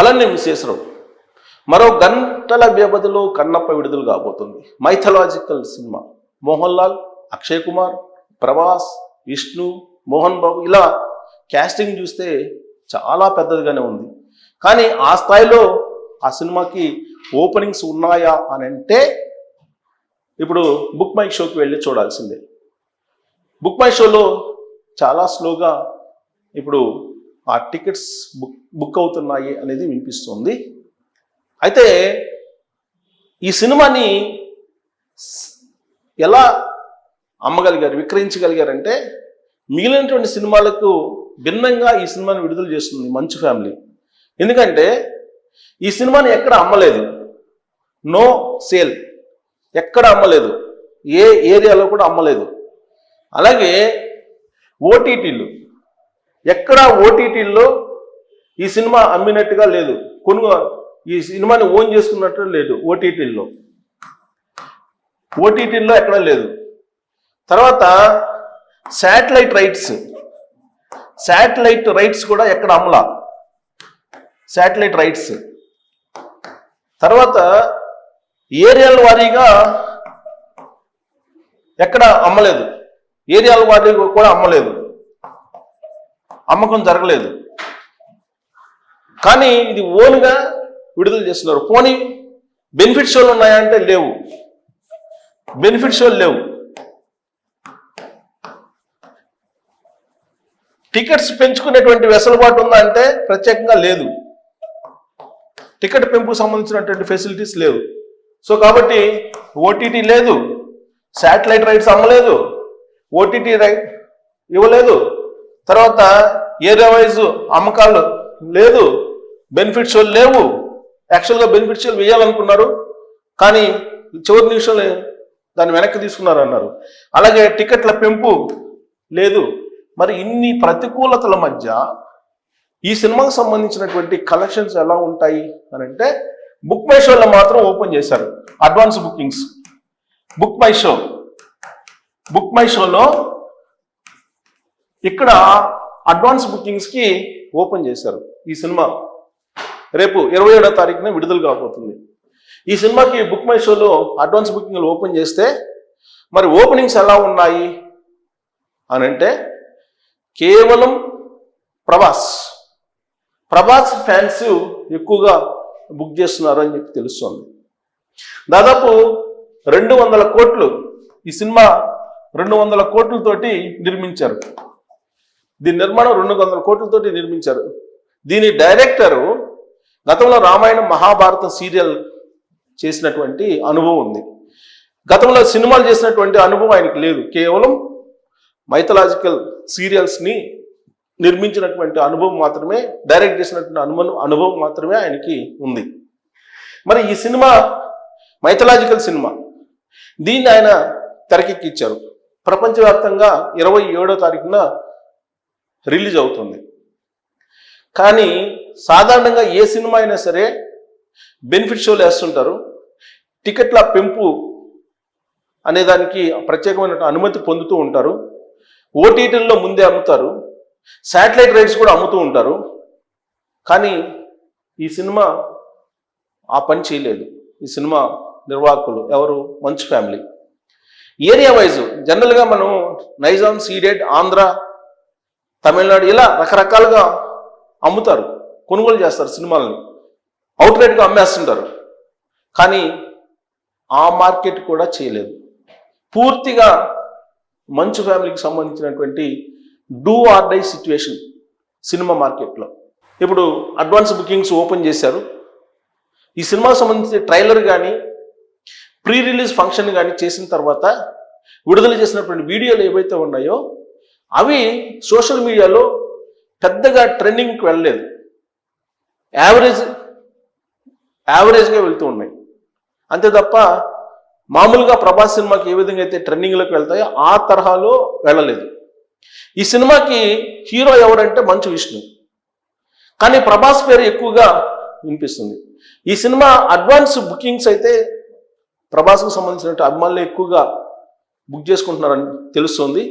కళని విశేషరావు మరో గంటల వ్యవధిలో కన్నప్ప విడుదల కాబోతుంది. Mythological cinema. మోహన్ లాల్ అక్షయ్ కుమార్ ప్రభాస్ విష్ణు మోహన్ బాబు ఇలా క్యాస్టింగ్ చూస్తే చాలా పెద్దదిగానే ఉంది. కానీ ఆ స్థాయిలో ఆ సినిమాకి ఓపెనింగ్స్ ఉన్నాయా అని అంటే ఇప్పుడు బుక్ మై షోకి వెళ్ళి చూడాల్సిందే. బుక్ మై షోలో చాలా స్లోగా ఇప్పుడు ఆ టికెట్స్ బుక్ బుక్ అవుతున్నాయి అనేది వినిపిస్తుంది. అయితే ఈ సినిమాని ఎలా అమ్మగలిగారు విక్రయించగలిగారంటే మిగిలినటువంటి సినిమాలకు భిన్నంగా ఈ సినిమాని విడుదల చేస్తుంది మంచు ఫ్యామిలీ. ఎందుకంటే ఈ సినిమాని ఎక్కడ అమ్మలేదు. No sale. ఎక్కడ అమ్మలేదు. ఏ ఏరియాలో కూడా అమ్మలేదు. అలాగే ఓటీటీలు. ఎక్కడా ఓటీటీల్లో ఈ సినిమా అమ్మినట్టుగా లేదు. కొనుగోలు ఈ సినిమాని ఓన్ చేసుకున్నట్టు లేదు ఓటీటీల్లో ఓటీటీల్లో ఎక్కడ లేదు. తర్వాత శాటిలైట్ రైట్స్. శాటిలైట్ రైట్స్ కూడా ఎక్కడ అమ్మలా. Satellite rights. తర్వాత ఏరియాల వారీగా ఎక్కడ అమ్మలేదు. ఏరియాల వారి కూడా అమ్మలేదు. అమ్మకం జరగలేదు. కానీ ఇది ఓన్గా విడుదల చేస్తున్నారు. పోనీ బెనిఫిట్ షోలు ఉన్నాయంటే లేవు. బెనిఫిట్ షోలు లేవు. టికెట్స్ పెంచుకునేటువంటి వెసులుబాటు ఉందా అంటే ప్రత్యేకంగా లేదు. టికెట్ పెంపుకు సంబంధించినటువంటి ఫెసిలిటీస్ లేవు. సో కాబట్టి ఓటీటీ లేదు. శాటిలైట్ రైట్స్ అమ్మలేదు. ఓటీటీ రైట్ ఇవ్వలేదు. తర్వాత ఏరియా వైజ్ అమ్మకాలు లేదు బెనిఫిట్ షోలు లేవు. యాక్చువల్గా బెనిఫిట్స్ వేయాలనుకున్నారు కానీ చివరి నిమిషంలో దాన్ని వెనక్కి తీసుకున్నారు అన్నారు అలాగే టికెట్ల పెంపు లేదు. మరి ఇన్ని ప్రతికూలతల మధ్య ఈ సినిమాకు సంబంధించినటువంటి కలెక్షన్స్ ఎలా ఉంటాయి అని అంటే బుక్ మై షోలో మాత్రం ఓపెన్ చేశారు. Advance bookings book my show book my షోలో ఇక్కడ అడ్వాన్స్ బుకింగ్స్కి ఓపెన్ చేశారు ఈ సినిమా. రేపు ఇరవై ఏడో తారీఖున విడుదల కాబోతుంది. ఈ సినిమాకి బుక్ మై షోలో అడ్వాన్స్ బుకింగ్లు ఓపెన్ చేస్తే మరి ఓపెనింగ్స్ ఎలా ఉన్నాయి అని అంటే కేవలం ప్రభాస్ ప్రభాస్ ఫ్యాన్స్ ఎక్కువగా బుక్ చేస్తున్నారు అని చెప్పి తెలుస్తుంది. దాదాపు రెండు వందల కోట్లు ఈ సినిమా రెండు వందల కోట్లతోటి నిర్మించారు. దీని నిర్మాణం రెండు వందల కోట్లతోటి నిర్మించారు. దీని డైరెక్టరు గతంలో రామాయణం మహాభారతం సీరియల్ చేసినటువంటి అనుభవం ఉంది. గతంలో సినిమాలు చేసినటువంటి అనుభవం ఆయనకి లేదు. కేవలం మైథలాజికల్ సీరియల్స్ని నిర్మించినటువంటి అనుభవం మాత్రమే డైరెక్ట్ చేసినటువంటి అనుభవం అనుభవం మాత్రమే ఆయనకి ఉంది. మరి ఈ సినిమా మైథలాజికల్ సినిమా దీన్ని ఆయన తెరకెక్కించారు ప్రపంచవ్యాప్తంగా ఇరవై ఏడో తారీఖున రిలీజ్ అవుతుంది. కానీ సాధారణంగా ఏ సినిమా అయినా సరే బెనిఫిట్ షోలు వేస్తుంటారు. టికెట్ల పెంపు అనే దానికి ప్రత్యేకమైన అనుమతి పొందుతూ ఉంటారు. ఓటీటీల్లో ముందే అమ్ముతారు. శాటిలైట్ రైట్స్ కూడా అమ్ముతూ ఉంటారు. కానీ ఈ సినిమా ఆ పని చేయలేదు. ఈ సినిమా నిర్వాహకులు ఎవరు? మంచు ఫ్యామిలీ. ఏరియా వైజ్ జనరల్గా మనం నైజాం సీడెడ్ ఆంధ్ర తమిళనాడు ఇలా రకరకాలుగా అమ్ముతారు కొనుగోలు చేస్తారు సినిమాలని. అవుట్లెట్గా అమ్మేస్తుంటారు. కానీ ఆ మార్కెట్ కూడా చేయలేదు. పూర్తిగా మంచు ఫ్యామిలీకి సంబంధించినటువంటి do or die situation cinema మార్కెట్లో. ఇప్పుడు అడ్వాన్స్ బుకింగ్స్ ఓపెన్ చేశారు. ఈ సినిమాకి సంబంధించిన ట్రైలర్ కానీ ప్రీ రిలీజ్ ఫంక్షన్ కానీ చేసిన తర్వాత విడుదల చేసినటువంటి వీడియోలు ఏవైతే ఉన్నాయో అవి సోషల్ మీడియాలో పెద్దగా ట్రెండింగ్కి వెళ్ళలేదు. యావరేజ్ యావరేజ్గా వెళ్తూ ఉన్నాయి. అంతే తప్ప మామూలుగా ప్రభాస్ సినిమాకి ఏ విధంగా అయితే ట్రెండింగ్లోకి వెళ్తాయో ఆ తరహాలో వెళ్ళలేదు. ఈ సినిమాకి హీరో ఎవరంటే మంచు విష్ణు. కానీ ప్రభాస్ పేరు ఎక్కువగా వినిపిస్తుంది. ఈ సినిమా అడ్వాన్స్ బుకింగ్స్ అయితే ప్రభాస్కు సంబంధించినట్టు అభిమానులు ఎక్కువగా బుక్ చేసుకుంటున్నారని తెలుస్తుంది.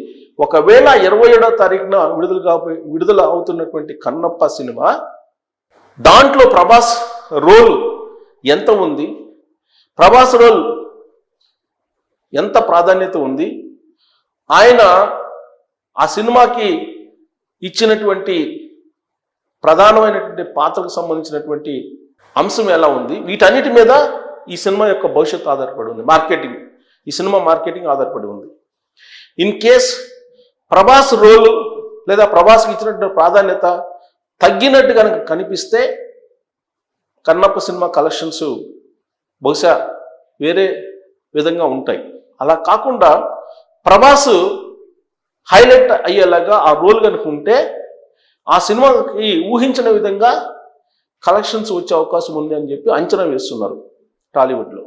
ఒకవేళ ఇరవై ఏడో తారీఖున విడుదల కాబోయే విడుదల అవుతున్నటువంటి కన్నప్ప సినిమా దాంట్లో ప్రభాస్ రోల్ ఎంత ఉంది? ప్రభాస్ రోల్ ఎంత ప్రాధాన్యత ఉంది? ఆయన ఆ సినిమాకి ఇచ్చినటువంటి ప్రధానమైనటువంటి పాత్రకు సంబంధించినటువంటి అంశం ఎలా ఉంది? వీటన్నిటి మీద ఈ సినిమా యొక్క భవిష్యత్తు ఆధారపడి ఉంది. మార్కెటింగ్. ఈ సినిమా మార్కెటింగ్ ఆధారపడి ఉంది. ఇన్ కేస్ ప్రభాస్ రోల్ లేదా ప్రభాస్కి ఇచ్చినటువంటి ప్రాధాన్యత తగ్గినట్టు కనుక కనిపిస్తే కన్నప్ప సినిమా కలెక్షన్స్ బహుశా వేరే విధంగా ఉంటాయి. అలా కాకుండా ప్రభాస్ హైలైట్ అయ్యేలాగా ఆ రోల్ కనుక ఉంటే ఆ సినిమాకి ఊహించిన విధంగా కలెక్షన్స్ వచ్చే అవకాశం ఉంది అని చెప్పి అంచనా వేస్తున్నారు టాలీవుడ్లో.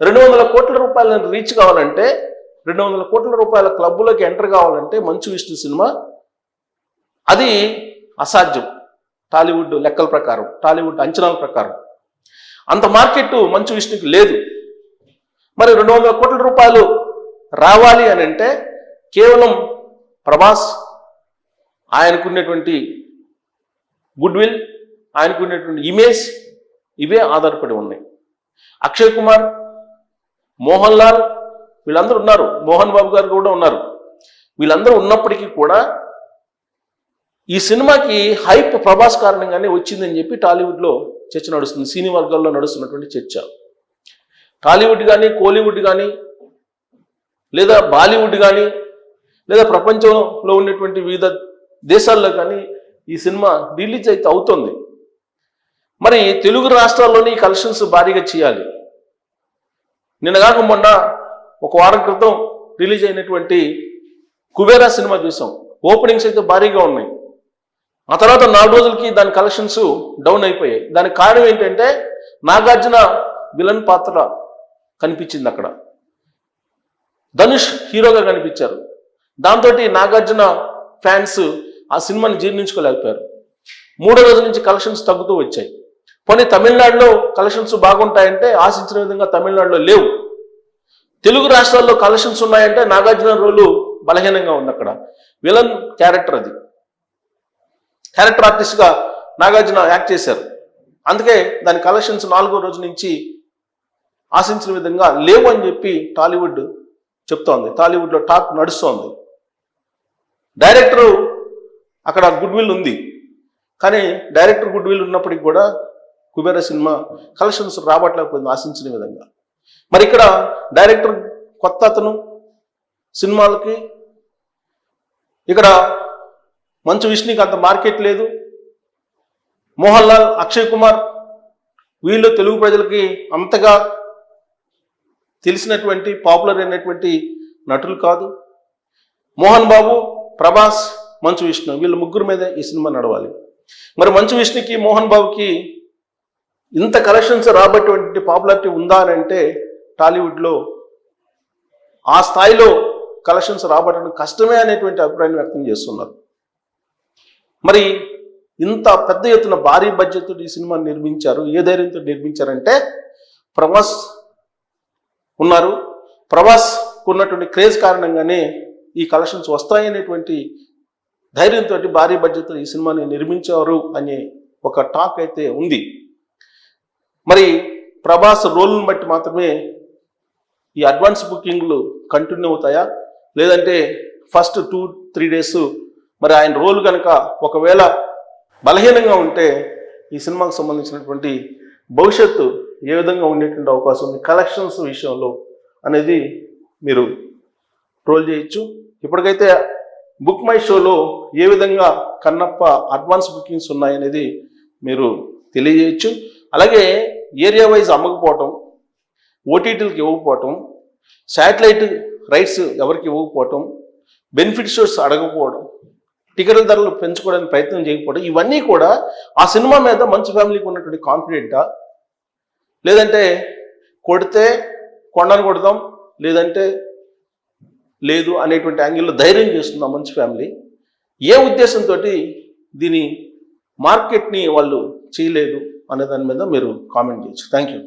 రెండు వందల కోట్ల రూపాయలను రీచ్ కావాలంటే రెండు వందల కోట్ల రూపాయల క్లబ్లోకి ఎంటర్ కావాలంటే మంచు విష్ణు సినిమా అది అసాధ్యం. టాలీవుడ్ లెక్కల ప్రకారం టాలీవుడ్ అంచనాల ప్రకారం. అంత మార్కెట్ మంచు విష్ణుకి లేదు. మరి రెండు వందల కోట్ల రూపాయలు రావాలి అని అంటే కేవలం ప్రభాస్ ఆయనకున్నటువంటి గుడ్ విల్ ఆయనకున్నటువంటి ఇమేజ్ ఇవే ఆధారపడి ఉన్నాయి. అక్షయ్ కుమార్ మోహన్ లాల్ వీళ్ళందరూ ఉన్నారు. మోహన్ బాబు గారు కూడా ఉన్నారు. వీళ్ళందరూ ఉన్నప్పటికీ కూడా ఈ సినిమాకి హైప్ ప్రభాస్ కారణంగానే వచ్చిందని చెప్పి టాలీవుడ్లో చర్చ నడుస్తుంది. సినీ వర్గాల్లో నడుస్తున్నటువంటి చర్చ. టాలీవుడ్ కానీ కోలీవుడ్ కానీ లేదా బాలీవుడ్ కానీ లేదా ప్రపంచంలో ఉన్నటువంటి వివిధ దేశాల్లో కానీ ఈ సినిమా రిలీజ్ అయితే అవుతుంది. మరి తెలుగు రాష్ట్రాల్లోని ఈ కలెక్షన్స్ భారీగా చేయాలి. నిన్న కాక మొన్న ఒక వారం క్రితం రిలీజ్ అయినటువంటి కుబేరా సినిమా చూసాం. ఓపెనింగ్స్ అయితే భారీగా ఉన్నాయి. ఆ తర్వాత నాలుగు రోజులకి దాని కలెక్షన్స్ డౌన్ అయిపోయాయి. దానికి కారణం ఏంటంటే నాగార్జున విలన్ పాత్ర కనిపించింది అక్కడ. ధనుష్ హీరోగా కనిపించారు. దాంతో నాగార్జున ఫ్యాన్స్ ఆ సినిమాని జీర్ణించుకోలేకపోయారు. మూడో రోజు నుంచి కలెక్షన్స్ తగ్గుతూ వచ్చాయి. పోనీ తమిళనాడులో కలెక్షన్స్ బాగుంటాయంటే ఆశించిన విధంగా తమిళనాడులో లేవు. తెలుగు రాష్ట్రాల్లో కలెక్షన్స్ ఉన్నాయంటే నాగార్జున రోలు బలహీనంగా ఉంది అక్కడ. విలన్ క్యారెక్టర్ అది. క్యారెక్టర్ ఆర్టిస్ట్గా నాగార్జున యాక్ట్ చేశారు. అందుకే దాని కలెక్షన్స్ నాలుగో రోజు నుంచి ఆశించిన విధంగా లేవు అని చెప్పి టాలీవుడ్ చెప్తోంది. టాలీవుడ్లో టాక్ నడుస్తోంది. డైరెక్టరు అక్కడ గుడ్ విల్ ఉంది. కానీ డైరెక్టర్ గుడ్ విల్ ఉన్నప్పటికి కూడా కుబేర సినిమా కలెక్షన్స్ రాబట్టలేకపోయింది ఆశించిన విధంగా. మరి ఇక్కడ డైరెక్టర్ కొత్త అతను సినిమాలకి. ఇక్కడ మంచు విష్ణుకి అంత మార్కెట్ లేదు. మోహన్ లాల్ అక్షయ్ కుమార్ వీళ్ళు తెలుగు ప్రజలకి అంతగా తెలిసినటువంటి పాపులర్ అయినటువంటి నటులు కాదు. మోహన్ బాబు ప్రభాస్ మంచు విష్ణు వీళ్ళ ముగ్గురు మీద ఈ సినిమా నడవాలి. మరి మంచు విష్ణుకి మోహన్ బాబుకి ఇంత కలెక్షన్స్ రాబట్టేటువంటి పాపులారిటీ ఉందా అని అంటే టాలీవుడ్లో ఆ స్థాయిలో కలెక్షన్స్ రాబట్టడం కష్టమే అనేటువంటి అభిప్రాయం వ్యక్తం చేస్తున్నారు. మరి ఇంత పెద్ద ఎత్తున భారీ బడ్జెట్ ఈ సినిమాని నిర్మించారు ఏ ధైర్యంతో నిర్మించారంటే ప్రభాస్ ఉన్నారు. ప్రభాస్ ఉన్నటువంటి క్రేజ్ కారణంగానే ఈ కలెక్షన్స్ వస్తాయనేటువంటి ధైర్యంతో భారీ బడ్జెట్ ఈ సినిమాని నిర్మించారు అనే ఒక టాక్ అయితే ఉంది. మరి ప్రభాస్ రోల్ని బట్టి మాత్రమే ఈ అడ్వాన్స్ బుకింగ్లు కంటిన్యూ అవుతాయా? లేదంటే ఫస్ట్ టూ త్రీ డేస్ మరి ఆయన రోల్ కనుక ఒకవేళ బలహీనంగా ఉంటే ఈ సినిమాకు సంబంధించినటువంటి భవిష్యత్తు ఏ విధంగా ఉండేటువంటి అవకాశం ఉంది? కలెక్షన్స్ విషయంలో అనేది మీరు ట్రోల్ చేయొచ్చు. ఇప్పటికైతే బుక్ మై షోలో ఏ విధంగా కన్నప్ప అడ్వాన్స్ బుకింగ్స్ ఉన్నాయనేది మీరు తెలియజేయచ్చు. అలాగే ఏరియా వైజ్ అమ్మకపోవటం ఓటీటీలకు ఇవ్వకపోవటం శాటిలైట్ రైట్స్ ఎవరికి ఇవ్వకపోవటం బెనిఫిట్ షోర్స్ అడగకపోవడం టికెట్ల ధరలు పెంచుకోవడానికి ప్రయత్నం చేయకపోవడం ఇవన్నీ కూడా ఆ సినిమా మీద మంచి ఫ్యామిలీకి ఉన్నటువంటి కాన్ఫిడెంటా? లేదంటే కొడితే కొండను కొడదాం లేదంటే లేదు అనేటువంటి యాంగిల్లో ధైర్యం చేస్తుంది ఆ మంచి ఫ్యామిలీ. ఏ ఉద్దేశంతో దీని మార్కెట్ని వాళ్ళు చేయలేదు? అనే దాని మీద మీరు కామెంట్ చేయొచ్చు. Thank you